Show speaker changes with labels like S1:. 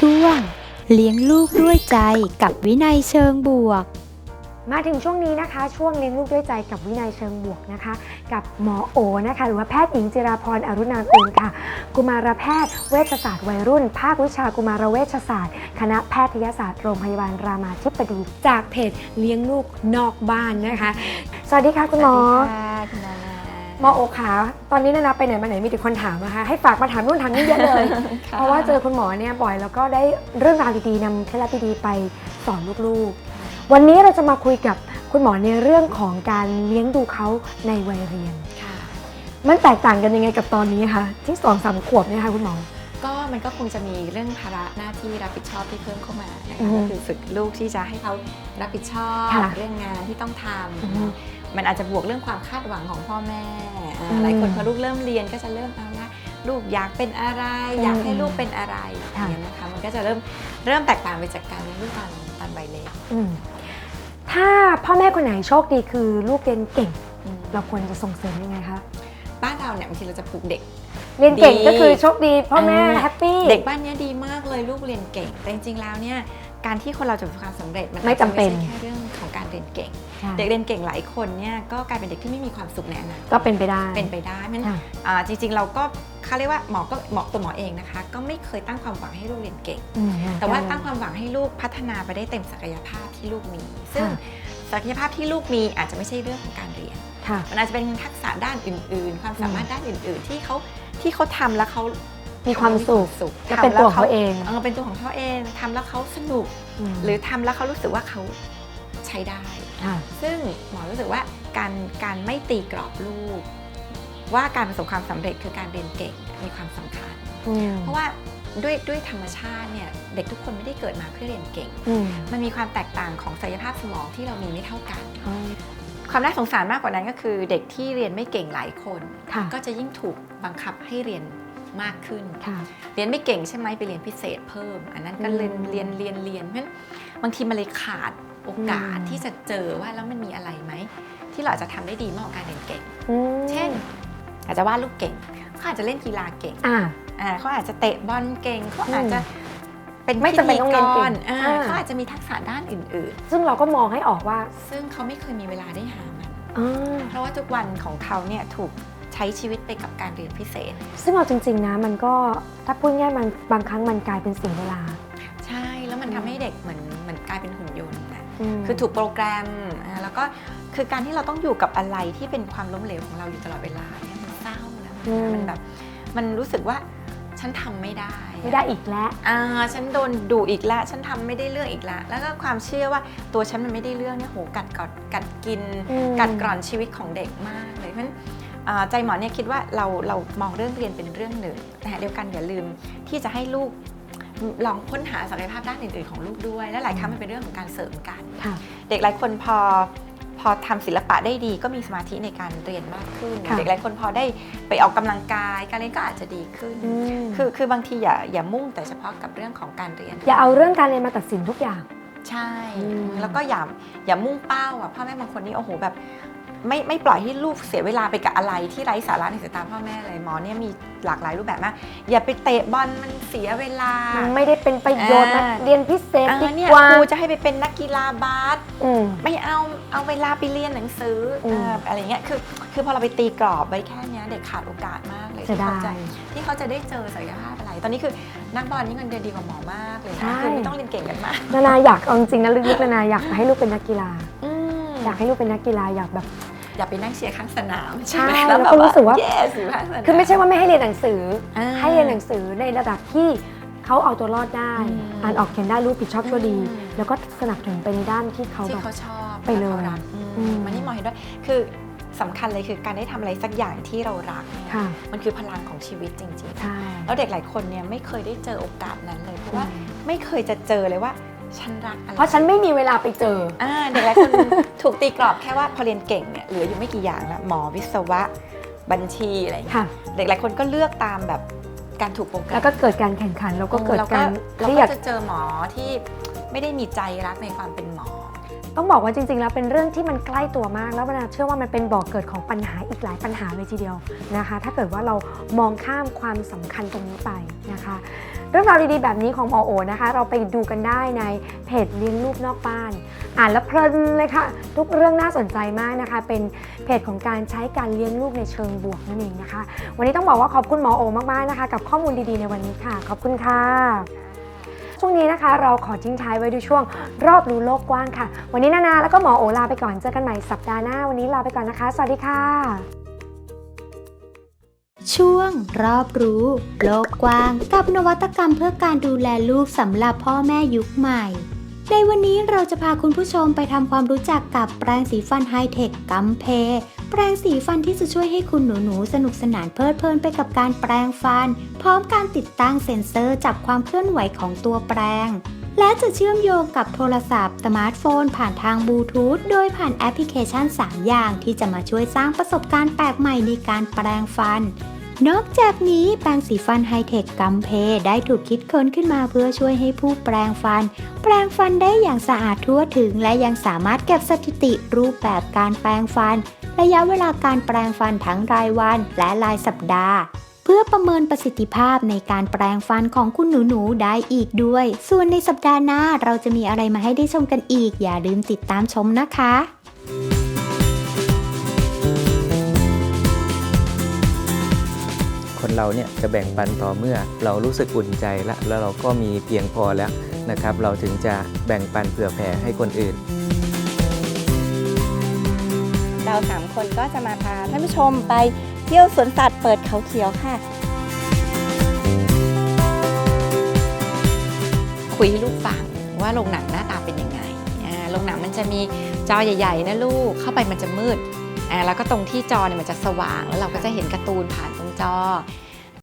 S1: ช่วง เลี้ยงลูกด้วยใจกับวินัยเชิงบวก
S2: มาถึงช่วงนี้นะคะ ช่วงเลี้ยงลูกด้วยใจกับวินัยเชิงบวกนะคะ กับหมอโอนะคะ หรือว่าแพทย์หญิงจิราพรอรุณากุลค่ะ กุมารแพทย์เวชศาสตร์วัยรุ่น ภาควิชากุมารเวชศาสตร์ คณะแพทยศาสตร์โรงพยาบาลรามาธิบดี จากเพจเลี้ยงลูกนอกบ้านนะคะ สวัสดีค่ะคุณหมอ
S3: คุณนา
S2: หมอ โอขาตอนนี้นะนะไปไหนมาไหนมีแต่คนถามนะคะให้ฝากมาถามนู่นถามนี่เยอะเลยเพราะว่าเจอคุณหมอเนี่ยบ่อยแล้วก็ได้เรื่องราวดีๆนำเคล็ดลับดีๆไปสอนลูกๆ วันนี้เราจะมาคุยกับคุณหมอในเรื่องของการเลี้ยงดูเขาในวัยเรียน
S3: ค่ะ
S2: มันแตกต่างกันยังไงกับตอนนี้คะที่สองสามขวบเนี่ยค่ะคุณหมอ
S3: ก็มันก็คงจะมีเรื่องภาระหน้าที่รับผิดชอบที่เพิ่มเข้ามานะ
S2: อื
S3: คะ
S2: อฮึ
S3: ก็คือฝึกลูกที่จะให้เขารับผิดชอบ
S2: ค่ะ
S3: เรื่องงานที่ต้องท
S2: อือฮึำ
S3: มันอาจจะบวกเรื่องความคาดหวังของพ่อแม่อ่า
S2: อืม
S3: หลายคนพอลูกเริ่มเรียนก็จะเริ่มเอาละลูกอยากเป็นอะไร
S2: อืม
S3: อยากให้ลูกเป็นอะไรอ
S2: ค่ะ
S3: ย่างนี้ยนะคะมันก็จะเริ่มเริ่มแตกต่างไปจากการเลี้ยงลูกตอนตอนวัยเล็ก
S2: อืมถ้าพ่อแม่คนไหนโชคดีคือลูกเรียนเก่ง
S3: อืม
S2: เราควรจะส่งเสริมยังไงคะ
S3: บ้านเราเนี่ยบางทีเราจะปลูกเด็ก
S2: เรียนเก่ง
S3: ดี
S2: ก็คือโชคดีพ่อแม่
S3: อ่า
S2: แฮปปี้
S3: เด็กบ้านเนี้ยดีมากเลยลูกเรียนเก่ง แต่จริงๆแล้วเนี่ยการที่คนเราจะประสบความสำเร็จมัน
S2: ไม่จำเป็น
S3: อาจจะไม่ใช่แค่เรื่องของการเรียนเก่ง
S2: ใช่
S3: เด็กเรียนเก่งหลายคนเนี่ยก็กลายเป็นเด็กที่ไม่มีความสุขในอนาคต
S2: ก็เป็นไปได้
S3: เป็นไปได้มัน
S2: ค่ะ
S3: อ่าจริงๆเราก็เขาเรียกว่าหมอก็หมอตัวหมอเองนะคะ ก็ไม่เคยตั้งความหวังให้ลูกเรียนเก่ง
S2: อืม
S3: แต่ว่าตั้งความหวังให้ลูกพัฒนาไปได้เต็มศักยภาพที่ลูกมี ซึ่ง
S2: ค่ะ
S3: ศักยภาพที่ลูกมีอาจจะไม่ใช่เรื่องของการเรียน
S2: ค่ะ
S3: มันอาจจะเป็นทักษะด้านอื่น ๆ ความสามารถด้านอื่น ๆ ที่เขา ที่เขาทำแล้วเขา
S2: มีความสุข
S3: สุข
S2: และเป็นตัวของเขาเอง
S3: เออเป็นตัวของเขาเองทำแล้วเขาสนุก
S2: ม
S3: หรือทำแล้วเขารู้สึกว่าเขาใช้ได้
S2: ค่ะ
S3: ซึ่งหมอรู้สึกว่าการการไม่ตีกรอบลูก ว่าการประสบความสำเร็จคือการเรียนเก่งมีความสำคัญ
S2: อืม
S3: เพราะว่าด้วยด้วยธรรมชาติเนี่ยเด็กทุกคนไม่ได้เกิดมาเพื่อเรียนเก่ง
S2: อืม
S3: มันมีความแตกต่างของศักยภาพสมองที่เรามีไม่เท่ากัน
S2: อ๋อ
S3: ความน่าสงสารมากกว่านั้นก็คือ เด็กที่เรียนไม่เก่งหลายคน
S2: ค่ะ
S3: ก็จะยิ่งถูกบังคับให้เรียนมากขึ้น
S2: ค่ะ
S3: เรียนไม่เก่งใช่ไหมไปเรียนพิเศษเพิ่ม อันนั้นก็เรียน
S2: อืม
S3: เรียนเรียนเรียนเพราะฉะนั้นบางทีมันเลยขาดโอกาส
S2: อืม
S3: ที่จะเจอว่าแล้วมันมีอะไรไหม ที่เราอาจจะทำได้ดีมากกว่าการเรียนเก่ง
S2: อืม
S3: เช่น อาจจะวาดรูปเก่งเขาอาจจะเล่นกีฬาเก่ง
S2: อ่า
S3: อ่าเขาอาจจะเตะบอลเก่งเขาอาจจะ เป็น
S2: ไม่จำเป็นต้องเรียนเก่ง
S3: พิธีรอ่า
S2: อ่า
S3: เขาอาจจะมีทักษะด้านอื่น
S2: ซึ่งเราก็มองให้ออกว่า
S3: ๆ ซึ่งเขาไม่เคยมีเวลาได้หามัน
S2: อ่า
S3: เพราะว่าทุกวันของเขาเนี่ยถูกใช้ชีวิตไปกับการเรียนพิเศษ
S2: ซึ่งเอาจริง ๆ นะ มันก็ถ้าพูดง่ายมันบางครั้งมันกลายเป็นเสียเวลา
S3: ใช่แล้วมันทำให้เด็กเหมือนเหมือนกลายเป็นหุ่นยนต์นะ
S2: ม
S3: คือถูกโปรแกรมอ่าแล้วก็คือการที่เราต้องอยู่กับอะไรที่เป็นความล้มเหลวของเราอยู่ตลอดเวลาเนี่ยมันเศร้านะ
S2: อืม
S3: มันแบบมันรู้สึกว่าฉันทำไม่ได้
S2: ไม่ได้อีกแล้ว
S3: อ่าฉันโดนดุอีกแล้วฉันทำไม่ได้เรื่องอีกแล้วแล้วก็ความเชื่อว่าตัวฉันมันไม่ได้เรื่องเนี่ยโหกัดกอดกัดกิน
S2: อืม
S3: กัดกร่อนชีวิตของเด็กมากเลยเพราะฉะนั้นอ่าใจหมอเนี่ยคิดว่าเราเรามองเรื่องเรียนเป็นเรื่องหนึ่งแต่เดียวกันอย่าลืมที่จะให้ลูกลองค้นหาศักยภาพด้านอื่นๆของลูกด้วย และหลายครั้งมันเป็นเรื่องของการเสริมกัน
S2: ค่ะ
S3: เด็กหลายคนพอ พอทำศิลปะได้ดีก็มีสมาธิในการเรียนมากขึ้น
S2: ค่ะ
S3: เด็กหลายคนพอได้ไปออกกำลังกาย การเรียนก็อาจจะดีขึ้น
S2: อืม
S3: คือคือบางทีอย่าอย่ามุ่งแต่เฉพาะกับเรื่องของการเรียน
S2: อย่าเอาเรื่องการเรียนมาตัดสินทุกอย่าง
S3: ใช่
S2: อืม
S3: แล้วก็อย่าอย่ามุ่งเป้าอะพ่อแม่บางคนนี่โอ้โหแบบ ไม่ไม่ปล่อยให้ลูกเสียเวลาไปกับอะไรที่ไร้สาระในสายตาพ่อแม่เลยหมอเนี่ยมีหลากหลายรูปแบบมาก อย่าไปเตะบอลมันเสียเวลา
S2: มันไม่ได้เป็นประโยชน์
S3: อ่า
S2: นะเรียนพิเศษ
S3: อ่า
S2: ดี
S3: เนี่ย
S2: กว่า
S3: ครูจะให้ไปเป็นนักกีฬาบาส
S2: อืม
S3: ไม่เอาเอาเวลาไปเรียนหนังสืออ
S2: ม
S3: เอ่ออะไรเงี้ยคือคือพอเราไปตีกรอบไว้แค่เนี้ยเด็กขาดโอกาสมากเลย
S2: เสีย
S3: ที่เขา
S2: ดาย
S3: จะที่เขาจะได้เจอศักยภาพอะไร ตอนนี้คือนักบอลนี่เงินเดือนดีกว่าหมอมากเลย
S2: ใช่
S3: นะคือไม่ต้องเรียนเก่งกันมาก
S2: นานาอยากเอาจริงๆนะลึกๆนานาอยากให้ลูกเป็นนักกีฬา
S3: อืม
S2: อยากให้ลูกเป็นนักกีฬาอยากแบบ
S3: อย่าไปนั่งเชียร์ข้างสนาม
S2: ใช่
S3: ไหม
S2: แล้วก็
S3: แบบ
S2: รู้สึกว่า
S3: เย้สิข้างสนาม
S2: คือไม่ใช่ว่าไม่ให้เรียนหนังสืออ
S3: อ่า
S2: ให้เรียนหนังสือในระดับที่เขาเอาตัวรอดได้
S3: อืม
S2: อ่านออกเขียนได้รู้ผิดชอบชั่วดี
S3: อืม
S2: แล้วก็สนับสนุนไปในด้านที่เขา
S3: ที่
S2: แบบ
S3: เขาชอบ
S2: ไปเลย
S3: และขารักอืม
S2: อืม
S3: มันนี่หมอเห็นด้วยคือสำคัญเลยคือการได้ทำอะไรสักอย่างที่เรารักเนี่ย
S2: ค่ะ
S3: มันคือพลังของชีวิตจริง
S2: ใช่
S3: ๆแล้วเด็กหลายคนเนี่ยไม่เคยได้เจอโอกาสนั้นเลยเพราะว่า
S2: อืม
S3: ไม่เคยจะเจอเลยว่า ฉันรักอะไร
S2: เพราะฉันไม่มีเวลาไปเจอ
S3: อ่าเด็กหลายคนถูกตีกรอบแค่ว่าพอเรียนเก่งเนี่ยเหลืออยู่ไม่กี่อย่างละหมอวิศวะบัญชีอะไรอย่างเงี้ย
S2: ค่ะ
S3: เด็กหลายคนก็เลือกตามแบบการถูกโปรแกรม
S2: แล้วก็เกิดการแข่งขันแล้วก็เกิด
S3: แล้ว
S2: การเค
S3: เรา
S2: รีย
S3: ก็
S2: ด
S3: จะเจอหมอที่ไม่ได้มีใจรักในความเป็นหมอ
S2: ต้องบอกว่าจริง ๆ แล้วเป็นเรื่องที่มันใกล้ตัวมาก แล้วนาเชื่อว่ามันเป็นบ่อกเกิดของปัญหาอีกหลายปัญหาเลยทีเดียวนะคะ ถ้าเกิดว่าเรามองข้ามความสำคัญตรงนี้ไปนะคะ เรื่องราวดีๆแบบนี้ของหมอโอนะคะ เราไปดูกันได้ในเพจเลี้ยงลูกนอกบ้าน อ่านแล้วเพลินเลยค่ะ ทุกเรื่องน่าสนใจมากนะคะ เป็นเพจของการใช้การเลี้ยงลูกในเชิงบวกนั่นเองนะคะ วันนี้ต้องบอกว่าขอบคุณหมอโอมากๆนะคะ กับข้อมูลดีๆในวันนี้ค่ะ ขอบคุณค่ะช่วงนี้นะคะเราขอทิ้งท้ายไว้ด้วยช่วงรอบรู้โลกกว้างค่ะ วันนี้นานาแล้วก็หมอโอลาไปก่อนเจอกันใหม่สัปดาห์หน้า วันนี้ลาไปก่อนนะคะ สวัสดีค่ะ
S1: ช่วงรอบรู้ โลกกว้างกับนวัตกรรมเพื่อการดูแลลูกสำหรับพ่อแม่ยุคใหม่ ในวันนี้เราจะพาคุณผู้ชมไปทำความรู้จักกับแปรงสีฟันไฮเทคกัมเพ แปรงสีฟันที่จะช่วยให้คุณหนูๆ สนุกสนานเพลิดเพลินไปกับการแปรงฟัน พร้อมการติดตั้งเซ็นเซอร์จับความเคลื่อนไหวของตัวแปรง และจะเชื่อมโยงกับโทรศัพท์สมาร์ทโฟน ผ่านทางบลูทูธโดยผ่านแอปพลิเคชัน 3 อย่างที่จะมาช่วยสร้างประสบการณ์แปลกใหม่ในการแปรงฟัน นอกจากนี้แปรงสีฟันไฮเทคกัมเพได้ถูกคิดค้นขึ้นมาเพื่อช่วยให้ผู้แปรงฟัน แปรงฟันได้อย่างสะอาดทั่วถึง และยังสามารถเก็บสถิติรูปแบบการแปรงฟัน ระยะเวลาการแปรงฟันทั้งรายวันและรายสัปดาห์ พื่อประเมินประสิทธิภาพในการแปรงฟันของคุณหนูๆได้อีกด้วย ส่วนในสัปดาห์หน้าเราจะมีอะไรมาให้ได้ชมกันอีก อย่าลืมติดตามชมนะคะ
S4: คนเราเนี่ยจะแบ่งปันต่อเมื่อเรารู้สึกอุ่นใจแล้วแล้วเราก็มีเพียงพอแล้วนะครับ เราถึงจะแบ่งปันเผื่อแผ่ให้คนอื่น
S5: เราสามคนก็จะมาพาท่านผู้ชมไปเที่ยวสวนสัตว์เปิดเขาเขียวค่ะ
S3: คุยให้ลูกฟังว่าโรงหนังหน้าตาเป็นยังไงโรงหนังมันจะมีจอใหญ่ๆนะลูกเข้าไปมันจะมืดแล้วก็ตรงที่จอเนี่ยมันจะสว่างแล้วเราก็จะเห็นการ์ตูนผ่านตรงจอ